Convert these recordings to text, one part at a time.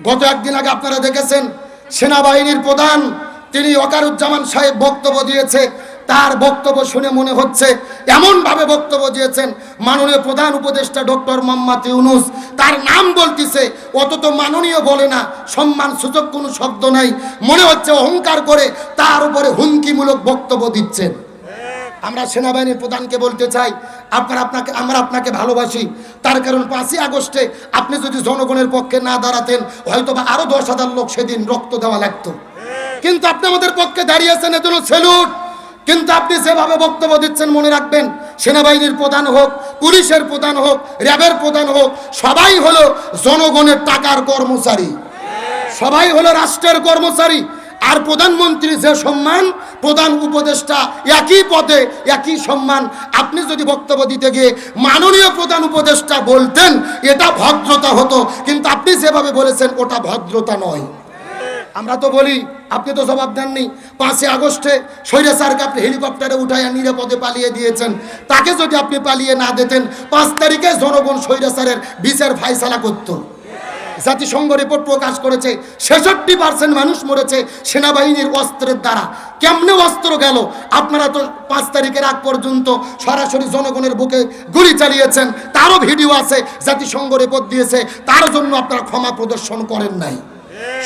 গত একদিন আগে আপনারা দেখেছেন, সেনাবাহিনীর প্রধান তিনি ওকারুজ্জামান সাহেব বক্তব্য দিয়েছে। তার বক্তব্য শুনে মনে হচ্ছে, এমনভাবে বক্তব্য দিয়েছেন মাননীয় প্রধান উপদেষ্টা ডক্টর মোহাম্মদ ইউনুস। তার নাম বলতেছে, অত তো মাননীয় বলে না সম্মান সূচক কোনো শব্দ নাই। মনে হচ্ছে অহংকার করে তার উপরে হুমকিমূলক বক্তব্য দিচ্ছেন। আমরা সেনাবাহিনীর প্রধানকে বলতে চাই আপনার আপনাকে, আমরা আপনাকে ভালোবাসি। তার কারণ পাঁচই আগস্টে আপনি যদি জনগণের পক্ষে না দাঁড়াতেন হয়তো বা আরও দশ হাজার লোক সেদিন রক্ত দেওয়া লাগতো। কিন্তু আপনি আমাদের পক্ষে দাঁড়িয়েছেন, এজন্য সেলুট কিন্তু আপনি যেভাবে বক্তব্য দিচ্ছেন, মনে রাখবেন, সেনাবাহিনীর প্রধান হোক, পুলিশের প্রধান হোক, র্যাবের প্রধান হোক, সবাই হলো জনগণের টাকার কর্মচারী। সবাই হলো রাষ্ট্রের কর্মচারী। আর প্রধানমন্ত্রী যে সম্মান, প্রধান উপদেষ্টা একই পদে, একই সম্মান, আপনি যদি বক্তব্য দিতে গিয়ে মাননীয় প্রধান উপদেষ্টা বলতেন, এটা ভদ্রতা হতো। কিন্তু আপনি যেভাবে বলেছেন, ওটা ভদ্রতা নয়। আমরা তো বলি, আপনি তো জবাব দেননি। পাঁচই আগস্টে সৈরা স্যারকে আপনি হেলিকপ্টারে উঠাইয়া নিরাপদে পালিয়ে দিয়েছেন। তাকে যদি আপনি পালিয়ে না দিতেন, পাঁচ তারিখে জনগণ সৈরা স্যারের বিচার ফাইসালা করতো। জাতিসংঘ রিপোর্ট প্রকাশ করেছে, ছেষট্টি পার্সেন্ট মানুষ মরেছে সেনাবাহিনীর অস্ত্রের দ্বারা। কেমনে অস্ত্র গেল? আপনারা তো পাঁচ তারিখের আগ পর্যন্ত সরাসরি জনগণের বুকে গুলি চালিয়েছেন। তারও ভিডিও আছে, জাতিসংঘ রিপোর্ট দিয়েছে। তার জন্য আপনারা ক্ষমা প্রদর্শন করেন নাই।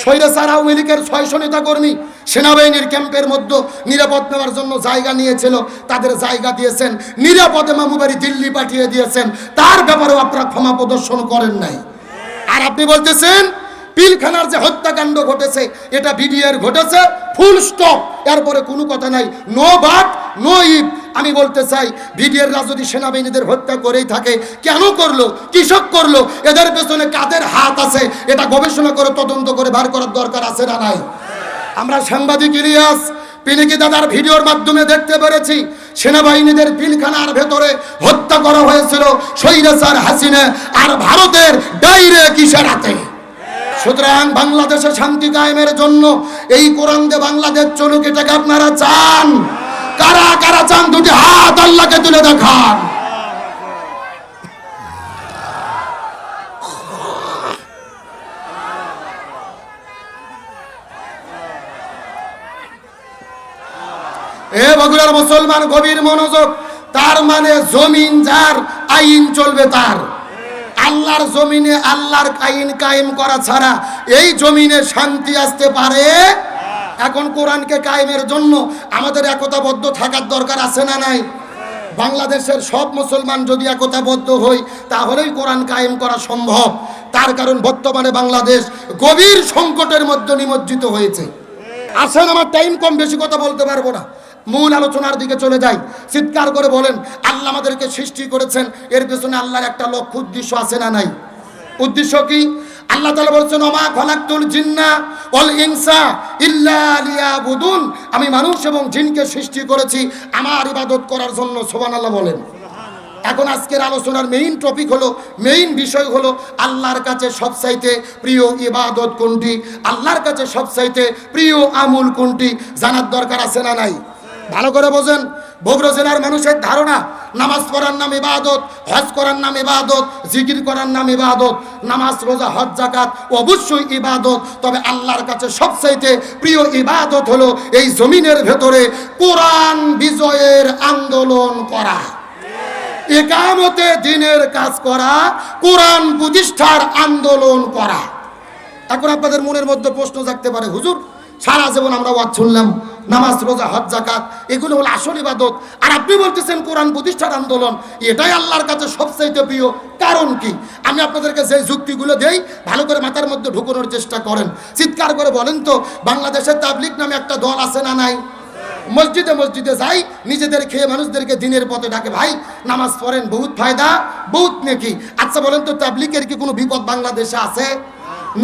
সৈরাসার আওয়ামী লীগের ছয়শো নেতা কর্মী সেনাবাহিনীর ক্যাম্পের মধ্যে নিরাপদ নেওয়ার জন্য জায়গা নিয়েছিল। তাদের জায়গা দিয়েছেন। নিরাপদে মামুবাড়ি দিল্লি পাঠিয়ে দিয়েছেন। তার ব্যাপারেও আপনারা ক্ষমা প্রদর্শন করেন নাই। আর আপনি বলতেছেন, পিলখানার যে হত্যাকাণ্ড ঘটেছে, এটা বিডিআর ঘটেছে ফুল স্টপ এরপরে কোনো কথা নাই। নো বাট নো ইফ আমি বলতে চাই বিডিআররা যদি সেনাবাহিনীদের হত্যা করেই থাকে, কেন করল? কৃষক করল? এদের পেছনে কাদের হাত আছে? এটা গবেষণা করে, তদন্ত করে বার করার দরকার আছে না নাই? আমরা সাংবাদিক ইলিয়াস, পিনিকি দাদার ভিডিওর মাধ্যমে দেখতে পেরেছি সেনাবাহিনীদের পিলখানার ভেতরে হত্যা করা হয়েছিল সৈরাসার হাসিনা আর ভারতের ডাইরেক্ট ইশারাতে সুতরাং বাংলাদেশে শান্তি কায়েমের জন্য এই কোরআন দিয়ে বাংলাদেশ চলুক, এটাকে আপনারা চান। কারা কারা চান, দুটি হাত আল্লাহকে তুলে দেখান। এ বগুড়ার মুসলমান গভীর মনোযোগ, তার মানে জমিন যার, আইন চলবে তার। আল্লাহর জমিনে আল্লাহর আইন কায়েম করা ছাড়া এই জমিনে শান্তি আসতে পারে? এখন কোরআনকে কায়েমের জন্য আমাদের একতাবদ্ধ থাকার দরকার আছে না নাই? বাংলাদেশের সব মুসলমান যদি একতাবদ্ধ হই, তাহলেই কোরআন কায়েম করা সম্ভব। তার কারণ বর্তমানে বাংলাদেশ গভীর সংকটের মধ্যে নিমজ্জিত হয়েছে। আসেন, আমার টাইম কম, বেশি কথা বলতে পারব না। মূল আলোচনার দিকে চলে যাই। চিৎকার করে বলেন, আল্লাহ আমাদেরকে সৃষ্টি করেছেন। এর পেছনে আল্লাহর একটা লক্ষ্য, উদ্দেশ্য আছে না নাই? উদ্দেশ্য কি? আল্লাহ তাআলা বলছেন, ওমা খলাকতুল জিন্না অল ইনসা ইল্লা লিয়াবুদুন। আমি মানুষ এবং জিনকে সৃষ্টি করেছি, আমার ইবাদত করার জন্য, সুবহানাল্লাহ বলেন। এখন আজকের আলোচনার মেইন টপিক হলো মেইন বিষয় হলো, আল্লাহর কাছে সবচাইতে প্রিয় ইবাদত কোনটি? আল্লাহর কাছে সবচাইতে প্রিয় আমুল কোনটি? জানার দরকার আছে না নাই? ভালো করে বোঝেন। বগুড়া জেলার মানুষের ধারণা, নামাজ পড়ার নাম ইবাদত, হজ করার নাম ইবাদত, জিকির করার নাম ইবাদত, নামাজ, রোজা, হজ জাকাত অবশ্যই ইবাদত। তবে আল্লাহর কাছে সবচাইতে প্রিয় ইবাদত হলো এই জমিনের ভেতরে কোরআন বিজয়ের আন্দোলন করা। একামতে দিনের কাজ করা, কোরআন প্রতিষ্ঠার আন্দোলন করা। এখন আপনাদের মনের মধ্যে প্রশ্ন থাকতে পারে, হুজুর সারা জীবন আমরা ওয়াজ শুনলাম, নামাজ, রোজা, হজ জাকাত এগুলো হলো আসল ইবাদত। আর আপনি বলতেছেন কোরআন প্রতিষ্ঠার আন্দোলন, এটাই আল্লাহর কাছে সবচাইতে প্রিয়। কারণ কি? আমি আপনাদেরকে যে যুক্তিগুলো দেই, ভালো করে মাথার মধ্যে ঢুকানোর চেষ্টা করেন। চিৎকার করে বলেন তো, বাংলাদেশের তাবলিক নামে একটা দল আছে না নাই? মসজিদে মসজিদে যাই, নিজেদের খেয়ে মানুষদেরকে দিনের পথে ডাকে, ভাই, নামাজ পড়েন, বহুত ফায়দা, বহুত নেকি? আচ্ছা বলেন তো তাবলিকের কি কোনো বিপদ বাংলাদেশে আছে?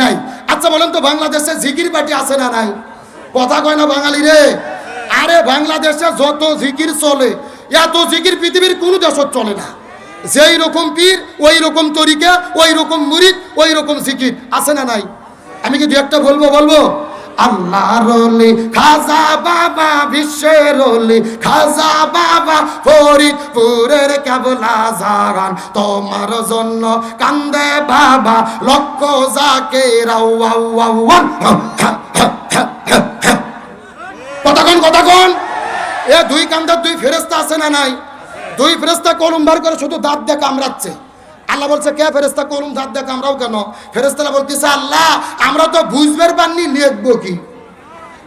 নাই। আচ্ছা বলেন তো, বাংলাদেশে জিকির পার্টি আছে না নাই? কথা কয় না বাঙালি রে আরে বাংলাদেশে যত জিকির চলে এত জিকির পৃথিবীর কোনো দেশত চলে না যেই রকম পীর ওই রকম তরিকা ওই রকম মুরিদ ওই রকম জিকির আছে না নাই আমি কি দু একটা বলব বলব আল্লাহ রলি খাজা বাবা বিশ্বের রলি খাজা বাবা ফরিদপুরের কেবলা জাগান তোমার জন্য কান্দে বাবা লক্ষ যাকে রাউ আউ আউ কতক্ষণ কতক্ষণ এ দুই কান্দার দুই ফেরেস্তা আছে না নাই? দুই ফেরেস্তা কলম বার করে শুধু দাঁত দিয়ে কামড়াচ্ছে। আল্লাহ বলছে, কে ফেরেস্তা কলম দাঁত দিয়ে কামড়াও কেন? ফেরেস্তারা বলতেছে, আল্লাহ, আমরা তো বুঝবার পাননি, লিখব কি?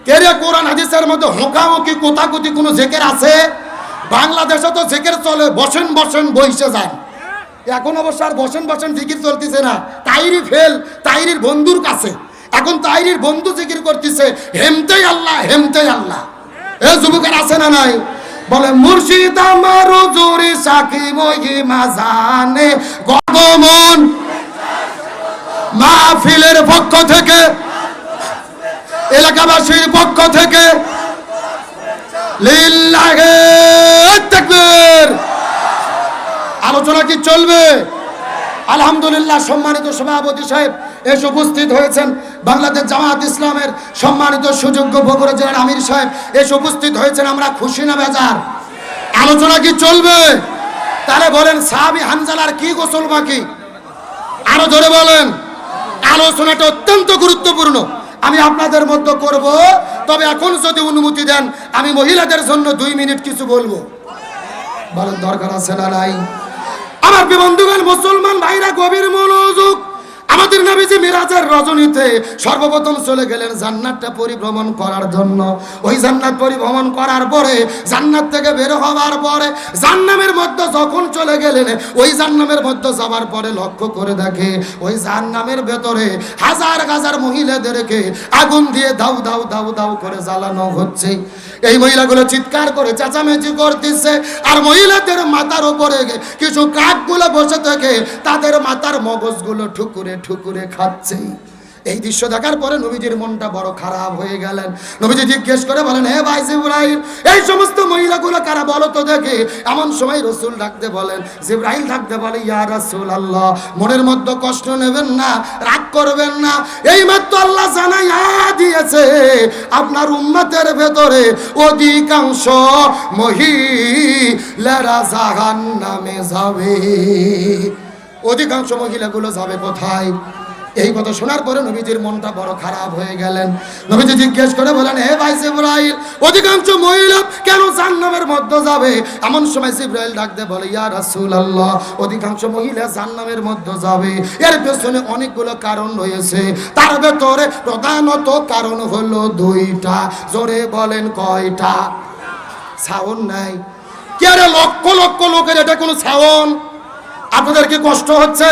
কে রে কোরআন হাদিসের মধ্যে হোঁকামুখি কোথাকুতি কোনো জেকের আছে? বাংলাদেশে তো জেকের চলে, বসেন বসেন, বইসে যান। এখন অবশ্য আর বসেন বসেন জিকির চলতেছে না। তাইরি ফেল, তাইরির বন্ধুর কাছে। এখন তাইরির বন্ধু জিকির করতেছে, হেমতেই আল্লাহ হেমতেই আল্লাহ। এ যুবকের আছে না নাই? বলে, মুর্শিদ আমার জোরে সাকি মহিমা জানে গগমন মাহফিলের পক্ষ থেকে, এলাকাবাসীর পক্ষ থেকে আলোচনা কি চলবে? আলহামদুলিল্লাহ, সম্মানিত সভাপতি সাহেব, এসে উপস্থিত হয়েছেন। বাংলাদেশ জামাত ইসলামের সম্মানিত সুযোগ্য বগুড়া জেলার আমির সাহেব, এসে উপস্থিত হয়েছেন আমরা খুশি না বেজার? আলোচনা কি চলবে? তাহলে বলেন, সাহাবি হানজালার কি গোসল বাকি? আরও ধরে বলেন। আলোচনাটা অত্যন্ত গুরুত্বপূর্ণ। আমি আপনাদের মধ্যে করব, তবে এখন যদি অনুমতি দেন, আমি মহিলাদের জন্য দুই মিনিট কিছু বলব। বলেন, দরকার আছে না নাই? আমার মুসলমান ভাইরা গভীর মনোযোগ আমাদের নবীজি মিরাজের রজনীতে সর্বপ্রথম চলে গেলেন জান্নাতটা পরিভ্রমণ করার জন্য। ওই জান্নাত পরিভ্রমণ করার পরে, জান্নাত থেকে বের হওয়ার পরে, জান্নামের মধ্যে যখন চলে গেলেন, ওই জান্নামের মধ্যে যাওয়ার পরে লক্ষ্য করে দেখে, ওই জান্নামের ভেতরে হাজার হাজার মহিলাদেরকে আগুন দিয়ে দাউ দাউ দাউ দাউ করে জ্বালানো হচ্ছে। এই মহিলাগুলো চিৎকার করে চেঁচামেচি করতেছে, আর মহিলাদের মাথার উপরে কিছু কাকগুলো বসে থেকে তাদের মাথার মগজগুলো ঠুকুরে ঠুকুরে খাচ্ছে। এই দৃশ্য দেখার পরে নবীজির মনটা বড় খারাপ হয়ে গেলেন। নবীজি জিজ্ঞেস করে বলেন, হে ভাই জিব্রাইল, এই সমস্ত মহিলাগুলো কারা বলো তো দেখে? এমন সময় রসুল ডাকতে বলেন, জিব্রাইল ডাকতে বলে, ইয়া রাসূল আল্লাহ মনের মধ্যে কষ্ট নেবেন না, রাগ করবেন না। এই মাত্র আল্লাহ জানাইয়া দিয়েছে, আপনার উম্মতের ভেতরে অধিকাংশ মহিলারা জাহান নামে যাবে। অধিকাংশ মহিলাগুলো যাবে কোথায়? এই কথা শোনার পরে নবীজির মনটা বড় খারাপ হয়ে গেলেন। নবীজি জিজ্ঞেস করে বলেন হে ভাই জিব্রাইল, অধিকাংশ মহিলা কেন জান্নামের মধ্যে যাবে? এমন সময় জিব্রাইল ডাকতে বলে, ইয়া রাসূলুল্লাহ, অধিকাংশ মহিলা জান্নামের মধ্যে যাবে। এর পেছনে অনেকগুলো কারণ রয়েছে। তার ভেতরে প্রধানত কারণ হলো দুইটা। জোরে বলেন কয়টা? সাউন্ড নাই। কে লক্ষ লক্ষ লোকের এটা কোনো সাউন্ড আপনাদের কি কষ্ট হচ্ছে?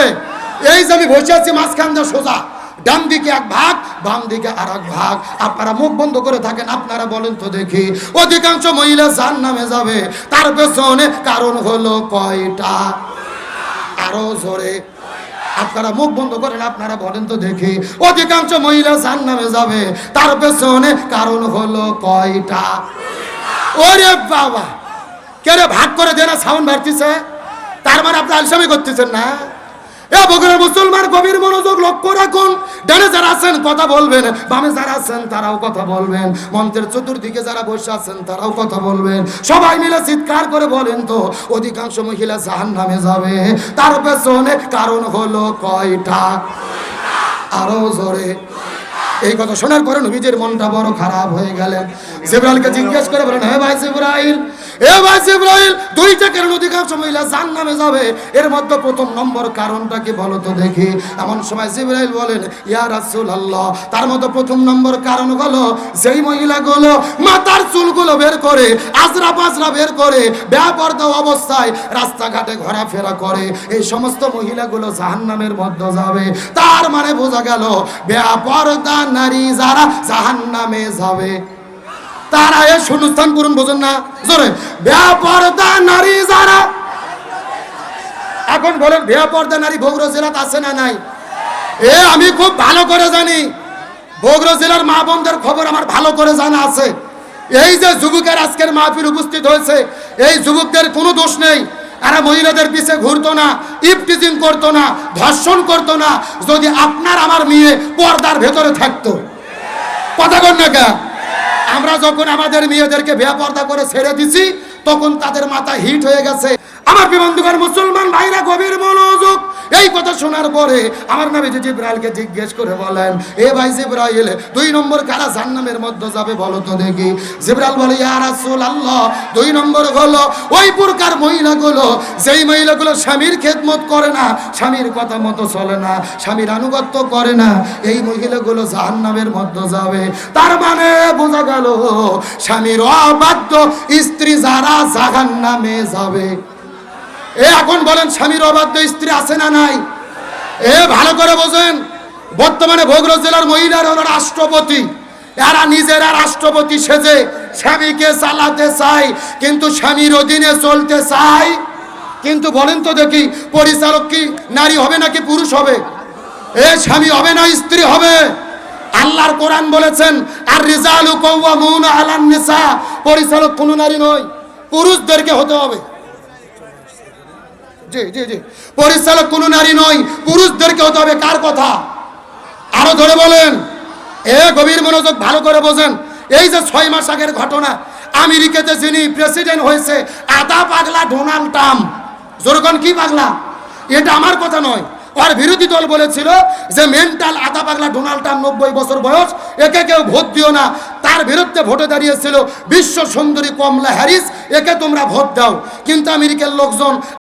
এই যে আমি বসে আছি, মাঝখান দিয়ে সোজা। ডান দিকে এক ভাগ, বাম দিকে আর এক ভাগ। আপনারা মুখ বন্ধ করে থাকেন, আপনারা বলেন তো দেখি। অধিকাংশ মহিলা যার নামে যাবে। তার পেছনে কারণ হলো কয়টা? আরও জোরে। আপনারা মুখ বন্ধ করেন, আপনারা বলেন তো দেখি। অধিকাংশ মহিলা যার নামে যাবে। তার পেছনে কারণ হলো কয়টা? ওরে বাবা! কে ভাগ করে দেনা, সাউন্ড বাড়তিছে? তার মানে আপনি আলসামি করতেছেন না? এ মুসলমান গভীর মনোযোগ লক্ষ্য রাখুন। ডানে যারা আছেন, কথা বলবেন। বামে যারা আছেন, তারাও কথা বলবেন। মন্ত্রের চতুর্দিকে যারা বসে আছেন, তারাও কথা বলবেন। সবাই মিলে চিৎকার করে বলেন তো, অধিকাংশ মহিলা জাহান নামে যাবে। তার পেছনে কারণ হলো কয়টা? আরও জোরে। এই কথা শোনার পরে নবীজির মনটা বড় খারাপ হয়ে গেলেন জিব্রাইলকে জিজ্ঞেস করে বলেন, হে ভাই জিব্রাইল দুইটা কারণ অধিকাংশ মহিলা জান নামে যাবে। এর মধ্যে প্রথম নম্বর কারণটা কি বলো তো দেখি। এমন সময় জিব্রাইল বলেন, ইয়া রাসূল আল্লাহ তার মধ্যে প্রথম নম্বর কারণ যেই চুলগুলো বের করে আজরা পাজরা বের করে ব্যাপারদা অবস্থায় রাস্তাঘাটে ঘোরাফেরা করে, এই সমস্ত মহিলাগুলো জাহান্নামের মধ্যে যাবে। তার মানে বোঝা গেল ব্যাপারদা নারী যারা জাহান্নামে যাবে। তারা এ শূন্যস্থান পূরণ বোঝেন না। জোরে। ব্যাপারদা নারী যারা এখন বলেন, বেপর্দা নারী বগুড়া জেলাত আছে না নাই? এ, আমি খুব ভালো করে জানি। বগুড়া জেলার মা বোনদের খবর আমার ভালো করে জানা আছে। এই যে যুবকের আজকের মাহফিল উপস্থিত হয়েছে, এই যুবকদের কোনো দোষ নেই। এরা মহিলাদের পিছে ঘুরতো না ইফটিজিং করতো না, ধর্ষণ করতো না। যদি আপনার আমার মেয়ে পর্দার ভেতরে থাকতো। কথা কন না কে আমরা যখন আমাদের মেয়েদেরকে বেয়া পর্দা করে ছেড়ে দিছি, তখন তাদের মাথা হিট হয়ে গেছে। আমার বিবন্ধুকার মুসলমান ভাইরা, গভীর মনোযোগ। এই কথা শোনার পরে আমার নামে যে জিব্রাইলকে জিজ্ঞেস করে বলেন, এ ভাই জিব্রাইল, দুই নম্বর কারা জান্নামের মধ্যে যাবে বলো তো দেখি? জিব্রাইল বলে, ইয়া রাসূলুল্লাহ। দুই নম্বর হলো, ওই প্রকার মহিলাগুলো, যেই মহিলাগুলো স্বামীর খেদমত করে না, স্বামীর কথা মতো চলে না, স্বামীর আনুগত্য করে না, এই মহিলাগুলো জাহান্নামের মধ্যে যাবে। তার মানে বোঝা গেল, স্বামীর অবাধ্য স্ত্রী যারা জাহান্নামে যাবে। এ এখন বলেন, স্বামীর অবাধ্য স্ত্রী আছে না নাই? এ ভালো করে বোঝেন, বর্তমানে ভোগর জেলার মহিলারা হল রাষ্ট্রপতি। এরা নিজেরা রাষ্ট্রপতি সেজে স্বামীকে চালাতে চায়, কিন্তু স্বামীর অধীনে চলতে চায়। কিন্তু বলেন তো দেখি, পরিচালক কি নারী হবে নাকি পুরুষ হবে? এ স্বামী হবে না, স্ত্রী হবে? আল্লাহর কোরআন বলেছেন আর রিজালু কওয়ামুন আলান নিসা। পরিচালক কোনো নারী নয়, পুরুষদেরকে হতে হবে। পরিচালক কোনো নারী নয়, পুরুষদেরকে হতে হবে কার কথা? আরও ধরে বলেন। এ গভীর মনোযোগ ভালো করে বোঝেন। এই যে ছয় মাস আগের ঘটনা, আমেরিকাতে যিনি প্রেসিডেন্ট হয়েছে আদা পাগলা ডোনাল্ড ট্রাম্প। যেরকম কি পাগলা? এটা আমার কথা নয়। আর বিরোধী দল বলেছিল যে মেন্টাল আদা পাগলা ডোনাল্ড ট্রাম্প নব্বই বছর বয়স, একে কেউ ভোট দিও না। তার বিরুদ্ধে ভোটে দাঁড়িয়েছিল বিশ্ব সুন্দরী কমলা হ্যারিস, একে তোমরা ভোট দাও। কিন্তু আমেরিকার লোকজন